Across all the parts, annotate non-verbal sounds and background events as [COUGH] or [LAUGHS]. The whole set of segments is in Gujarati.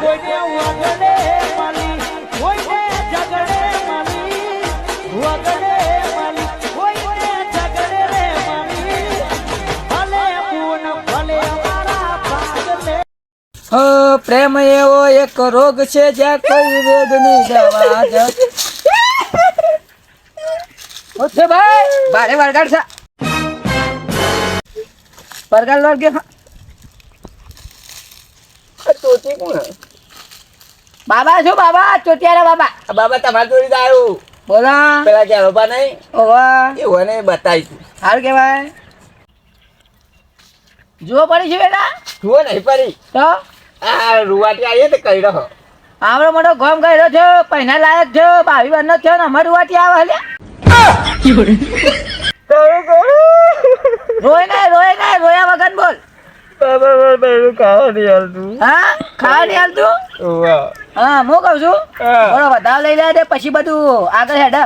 કોઈને વગડે માલી કોઈને ઝગડે માલી વગડે માલી કોઈને ઝગડે રે માલી. ભલે પૂન ભલે અમારા ભાગલે. હ પ્રેમ એવો એક રોગ છે જ્યાં કોઈ વેદની દવા જ. ઓછે ભાઈ બારે વળગાડ છે. વળગાડ વળગે તોતી કોણ બાબા શું બાબા? ચોટિયારા બાબા. બાબા તમારે જોડી આવ્યું બોલા. પેલા ચારોબા નહીં? ઓવા એવું ને બતાવીશું. સારું કહેવાય. જુઓ પડી છે બેટા. જુઓ નહીં પડી. તો? આ રૂવાટી આવીએ તો કહી રહો આવડો મોટો ગોમ કર્યો છે પૈના લાયક છે ભાવી વાર છે ને અમારું વાટી આવે હલ્યા રોય ને રોય ને રોયા વગર બોલ. બાબા બાબા ખાવા નહીં હાલતું. હા? ખાવા નહીં હાલતું? ઓવા હા હું કહું છું. બોલો વધારે લઈ લે પછી બધું આગળ હેડ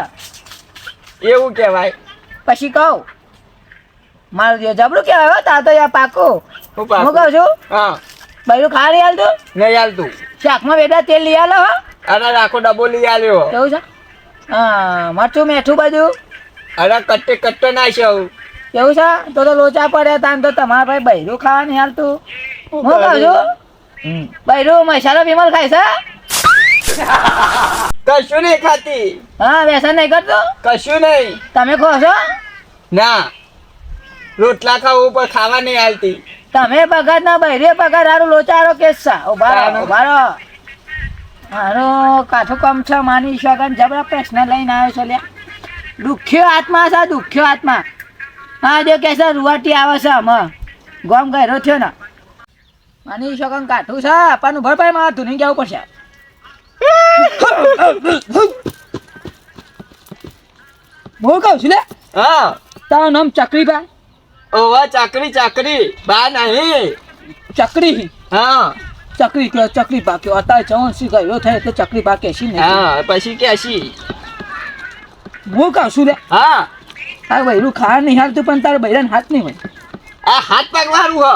એવું કહેવાય. પછી કહું. મારું જે જબરું કહેવાય તાર તો યાર પાકું હું કહું છું? હા. બૈરું ખા નહીં હાલતું નહીં હાલતું શાકમાં બેટા તેલ લઈ આલો હો. અને આખો ડબ્બો લઈ આવ્યો કેવું છે? હા મરચું મેઠું બધું. અરે કટ્ટે કટ્ટો નાખ્યો કેવું છે? તો તો લોચા પડ્યા તાન તો તમારા ભાઈ બૈરું ખાવા નહીં હાલતું હું કહું છું? બૈરું મસાલો વિમલ ખાય છે [LAUGHS] કશું નહીં ખાતી. હા વ્યસન નહીં કરતો? કશું નહીં. તમે ખો છો? ના. રોટલા ખાવું પણ ખાવા નહીં આવતી તમે પગાર ના બહેરે પગાર હારું લોચારો કેસ છે ઊભા રહો તાનો. ઊભા રહો. હારો કાઠું કામ છે માની શકન જબરા પ્રશ્ન લઈને આવ્યો છે લ્યા. દુખ્યો આત્મા છે દુખ્યો આત્મા. હા જો કે છે રૂવાટી આવે છે આમાં. ગોમ ગયરો થયો ને. માની શકન કાઠું છે પણ ઉભર ભાઈ મારા ધૂની જવું પડશે. હું કહું છું લે હા. તારું નામ ચકરીભાઈ ઓવા ચકરી ચકરી. બા નહીં. ચકરી? હા. ચકરી કયો ચકરી બા કયો? અત્યારે ચવણસી ગયો થાય એટલે ચકરી બા કેસી ને. હા પછી કેસી હું કહું છું લે હા. તારે બૈરું ખાવા નહીં હાલતું પણ તારે બૈરાને હાથ નહીં હોય. આ હાથ પગ વાળું હો.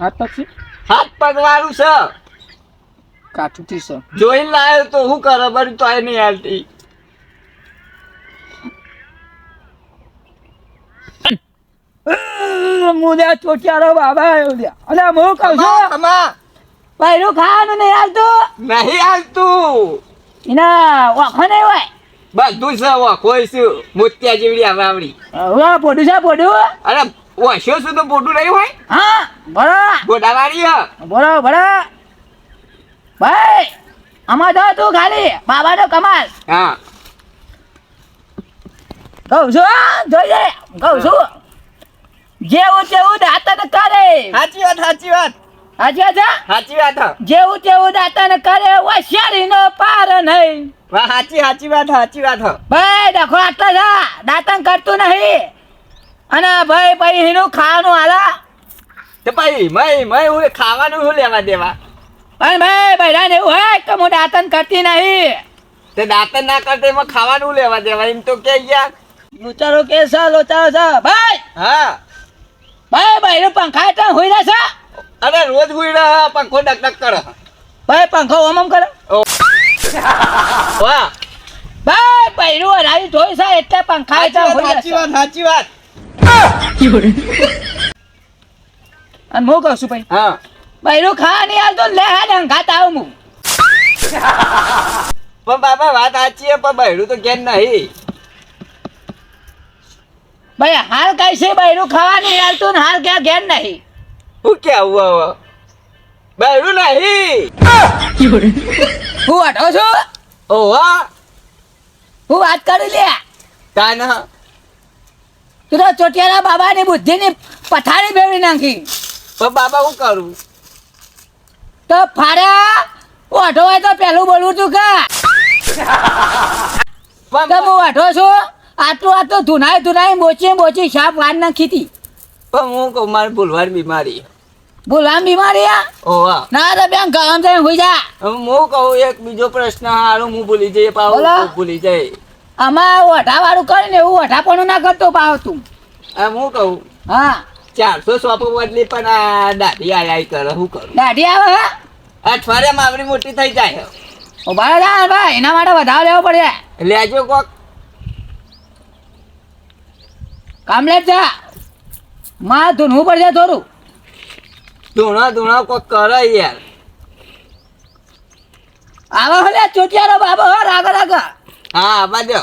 હાથ પગ હાથ પગ વાળું છે. કાઠુંથી સર જોઈ લાયો તો હું કરે? બરું તો નહીં હાલતી. મુદ્યા ચોટિયારો બાબા અલે મો કહું છું. ખમા. બૈરું ખાવાનું નહીં હાલતું? નહીં હાલતું. એના ઓખો નહીં હોય? બધું છે ઓખો શું? મોતિયા જેવડી આવે આવડી હવે પોડું છે પોડું અરે ઓછો છું તો પોડું નહીં હોય? હા બરા ગોડાવાળી હ. બરા બરો ભાઈ આમાં જો તું ખાલી બાબાનો કમાલ. હા. કહું છું જોઈએ કહું છું. જેવું તેવું દાંતન કરે. સાચી વાત સાચી વાત. સાચી વાત સાચી વાત. જેવું તેવું દાંતન કરે હોશિયારીનો પાર નહીં. વાહ, સાચી સાચી વાત સાચી વાત. ભાઈ દેખો આટલા છે દાંતન કરતું નહીં. અને ભાઈ ભાઈ એનું ખાવાનું હાલા તો ભાઈ મય મય હું ખાવાનું શું લેવા દેવા? અને ભાઈ બૈરાને એવું હોય કે હું દાંતન કરતી નહીં. તે દાંતન ના કરતી એમાં ખાવાનું લેવા દેવા એમ તો કે ગયા લોચારો કે છે લોચારો છે. ભાઈ હા. ભાઈ ભાઈ પંખા એટલે હોઈ રહ્યા છે? અરે રોજ ગુઈડા પંખો ડક ડક કરે. ભાઈ પંખો ઓમ ઓમ કરે. વાહ. ભાઈ બૈરું હરાવી જોઈ છે એટલે પંખા હેઠળ હોઈ સાચી વાત સાચી વાત. અને હું કહું છું ભાઈ હા. બૈરું ખા નહીં હાલતો લે હા ને ઘાત આવું હું. પણ બાપા વાત સાચી છે પણ બૈરું તો કેમ નહીં. ભાઈ હાલ કઈ છે બૈરું ખાવા નહીં હાલતું ને હાલ ક્યાં ઘેર નહીં. હું કેવું હવે? બૈરું નહીં. હું હટો છું? ઓવા હું વાત કરી લે. તાના. તું તો ચોટિયાના બાબાની બુદ્ધિની પથારી ભેળી નાખી. પણ બાબા હું કરું? તો ફાડ્યા? ઓઢો હોય તો પેલું બોલવું તું કે? તો હું ઓઢો છું? આટલું આટલું ધુનાઈ ધુનાઈ બોચી બોચી સાપ વાર નાખી હતી. પણ હું કહું મારે ભૂલવાની બીમારી. બોલામ બીમારી ઓહા ના તો બેન ગામ જઈને હોઈ જા. હું કહું એક બીજો પ્રશ્ન હારું હું ભૂલી જઈએ પાવ ભૂલી જાય. આમાં ઓઠા વાળું કરીને એવું ઓઠાપણું ના કરતો પાવ તું. હું કહું. હા. ચારસો સોપો બદલી પણ આ દાઢી આઈ કરે શું કરું? દાઢી આવે અઠવાડિયા આવડી મોટી થઈ જાય. ઊભા જા ભાઈ એના માટે વધારે લેવો પડે. લેજો કોક. કામલે જા માં ધૂનવું પડશે થોડું. ધૂણો ધૂણો કોક કરે યાર. આવો હલે ચોટિયારો બાબો હો રાગ રાગ. હા આવા દો.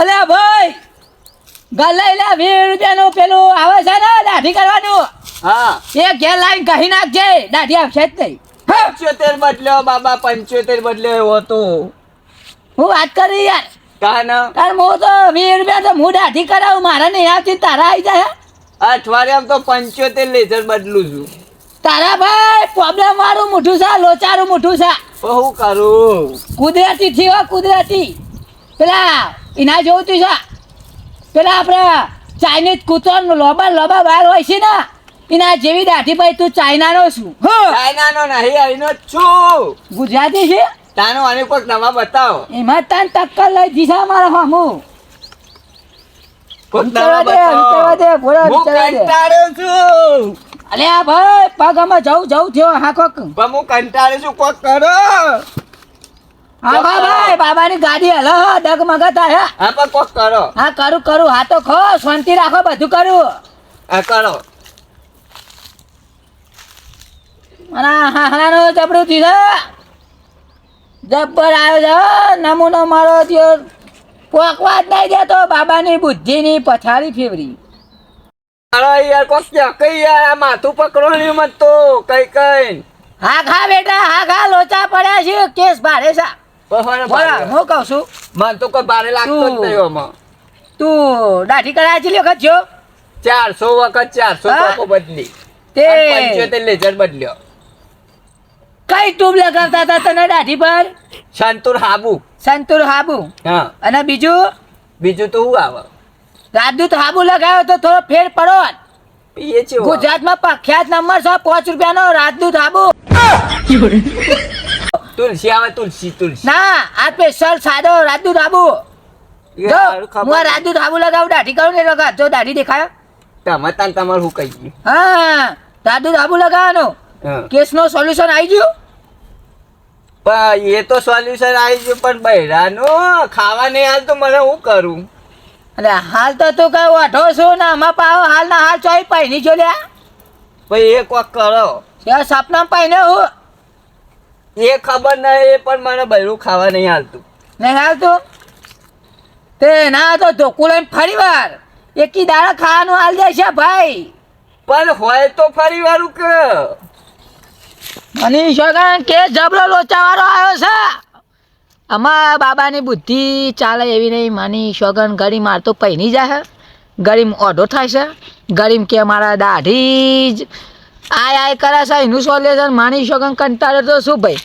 અલે ભાઈ. ગલે લે વીસ રૂપિયાનું પેલું આવે છે ને દાઢી કરવાનું. હા. એ ઘેર લાઈન કહી નાખજે દાઢી આવશે જ નહીં. પંચોતેર બદલ્યો બાબા પંચોતેર બદલ્યો એવો તો હું વાત કરી યાર. કાન? હું તો વીસ રૂપિયા તો હું દાઢી કરાવું મારા નહીં આવતી તારા આવી જાય અઠવાડિયામાં તો પંચોતેર લેઝર બદલું છું. તારા ભાઈ પ્રોબ્લેમ મારું મોઢું છે લોચારું મોઢું છે. તો કરું? કુદરતી થયો કુદરતી. પેલા એના જોઉં તું છે. પેલા આપણે ચાઇનીઝ કૂતરો લોબા લોબા બહાર હોય છે ને એના જેવી દાઢી ભાઈ તું ચાઇનાનો છું. ચાઇનાનો નહીં અહીંનો છું. ગુજરાતી છે? તાનો અને કોઈક નવા બતાવો. એમાં તને ટક્કર લઈ દીધા મારા હામુ. આ ભાઈ પગ અમે જવું જવું થયો હા કોક. હું કંટાળે છું કોક કરો. હા બા ભાઈ બાબાની ગાડી હલો ડગમગ થાય હા. પણ કોક કરો. હા કરું કરું. હા તો ખો શાંતિ રાખો બધું કરું. હા કરો. અને ચપડું થયું જબ્બર આવ્યો છે નમૂનો મારો થયો. કોકવા જ નહીં દેતો બાબાની બુદ્ધિની પથારી ફેવરી. અરે યાર કોક કઈ યાર આ માથું પકડો નહીં મત તો કઈ કઈ. હા ખા બેટા હા ખા લોચા પડ્યા છે. કેસ ભારે છે. બહાર હું કહું છું? મને તો કોઈ લાગતો જ તું. નહીં આમાં. તું દાઢી કરાય છે વખત જો. ચારસો વખત ચારસો? બદલી. તે. પંચોતેર બદલ્યો. કઈ ટ્યુબ લગાવતા હતા તને દાઢી પર? સંતુર હાબુ. સંતુર હાબુ. હા. અને બીજું? બીજું તો હું આવે? રાજદૂત હાબુ લગાવ્યો તો થોડો ફેર પડો. ગુજરાતમાં પ્રખ્યાત નંબર છે પાંચ રૂપિયાનો રાજદૂત હાબુ. [LAUGHS] તુલસી આવે તુલસી તુલસી. ના આ સ્પેશિયલ સાદો રાજદૂત એ જો હું આ રાજદૂત હાબુ લગાવું દાઢી કરું ને લગા જો દાઢી દેખાય. તમે તાન તમાર હું કહી ગયું હા રાજદૂત હાબુ લગાવવાનો. કેસનો સોલ્યુશન આવી ગયું? પણ એ તો સોલ્યુશન આવી ગયું પણ બૈરાનું ખાવા નહીં હાલ તો મને હું કરું? અને હાલ તો તું કઈ વાઢો છું ને આમાં પાવ હાલ ના હાલ ચોઈ પહેરી જો લ્યા પછી એ કોક કરો. સપના પહેને હું. એ ખબર નહીં પણ મને બૈરું ખાવા નહીં હાલતું. નહીં હાલતું? તે ના તો ધોકું લઈને ફરી વાર. એકી દાડા ખાવાનું હાલ છે ભાઈ. પણ હોય તો ફરી વારું કે મનીષ વગર કે જબરો લોચાવાળો આવ્યો છે. અમારા બાબાની બુદ્ધિ ચાલે એવી નહીં મનીષ શોગન ગળી મારતો પહેરી જાય ગરીમ ઓઢો થાય છે. ગરીમ કે મારા દાઢી જ આય આય કરે છે એનું સોલ્યુશન માનીશ વગર કંટાળે તો શું ભાઈ?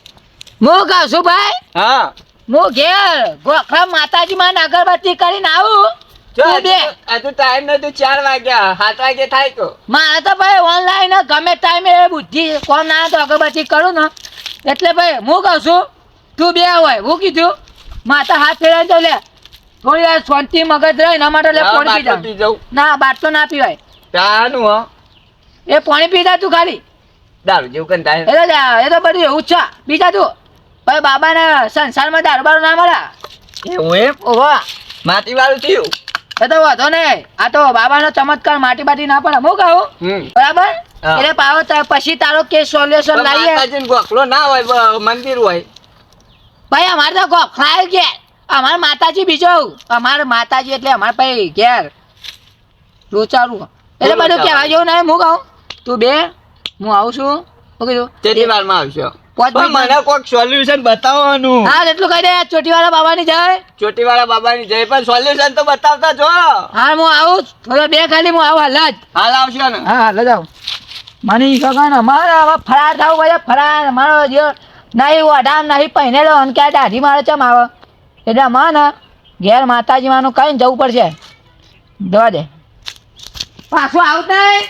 હું કહું શું ભાઈ? હા. હું ઘેર ગોખરા માતાજીમાં અગરબત્તી કરીને આવું. જો તું બે હજુ હજુ ટાઈમ નથી ચાર વાગ્યા. સાત વાગે થાય તો. મારે તો ભાઈ ઓનલાઈન ગમે ટાઈમે એ બુદ્ધિ કોણ ના તો અગરબત્તી કરું ને. એટલે ભાઈ હું કહું છું તું બે હોય. હું કીધું માતા હાથ ફેરવીને તો લે. થોડી વાર શાંતિ મગજ રહે એના માટે લે હા, પી બાટલો જાઉં જાઉં. ના બાટલો ના પીવાય. તાનું હો. એ પાણી પીતા તું ખાલી. દારૂ જેવું કંટાળે એ તો એ તો બધું એવું જ છે. બીજા તું. ભાઈ બાબાને સંસારમાં દારૂ બારું ના મળે. એવું એમ? ઓહો. માટી વાળું થયું? એ તો વાંધો નહીં. આ તો બાબાનો ચમત્કાર માટી બાટી ના પડે હું કહું. બરાબર? એટલે પાવો પછી તારો કેસ સોલ્યુશન લાવીએ. ગોખલો ના હોય મંદિર હોય. ભાઈ અમારે તો ગોખલાય કે અમારે માતાજી બીજો અમારે માતાજી એટલે અમારે ભાઈ ઘેર. રોચારું એટલે બધું? કહેવા જેવું નહીં હું કહું. તું બે હું આવું છું. શું કીધું કેટલી વારમાં આવશો પણ મને કોઈક સોલ્યુશન બતાવવાનું. હા એટલું કહી દે ચોટીવાળા બાબાની જાય. ચોટીવાળા બાબાની જય પણ સોલ્યુશન તો બતાવતા જો હા. હું આવું થોડો બે ખાલી હું આવું હાલ જ. હાલ આવશો ને. હા હાલ જ આવું. મને શકો અમારે હવે ફરાર થવું પડે ફરાર. મારો જે નહીં વડામ નહીં પહેરેલો અને ક્યાં દાઢી મારે ચમ આવે? એટલે અમારે ને ઘેર માતાજી માનું કહીને જવું પડશે. દવા દે. પાછું આવું નહીં.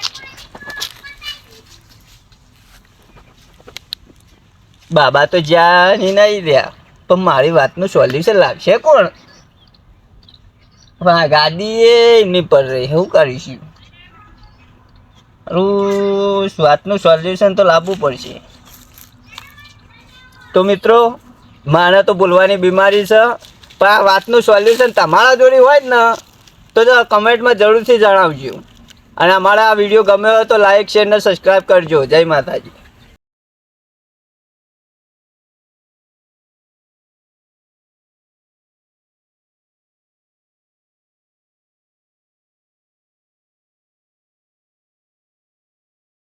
બાબા તો જ્યાં નહીં રહ્યા, પણ મારી વાતનું સોલ્યુશન લાગશે કોણ? પણ આ ગાડી એમની પર રહી, હું કરીશું? મારું વાતનું સોલ્યુશન તો લાવવું પડશે. તો મિત્રો, મારે તો બોલવાની બીમારી છે, પણ આ વાતનું સોલ્યુશન તમારા જોડે હોય ને, તો કમેન્ટમાં જરૂરથી જણાવજો. અને અમારા આ વીડિયો ગમ્યો હોય તો લાઈક, શેર ને સબસ્ક્રાઈબ કરજો. જય માતાજી.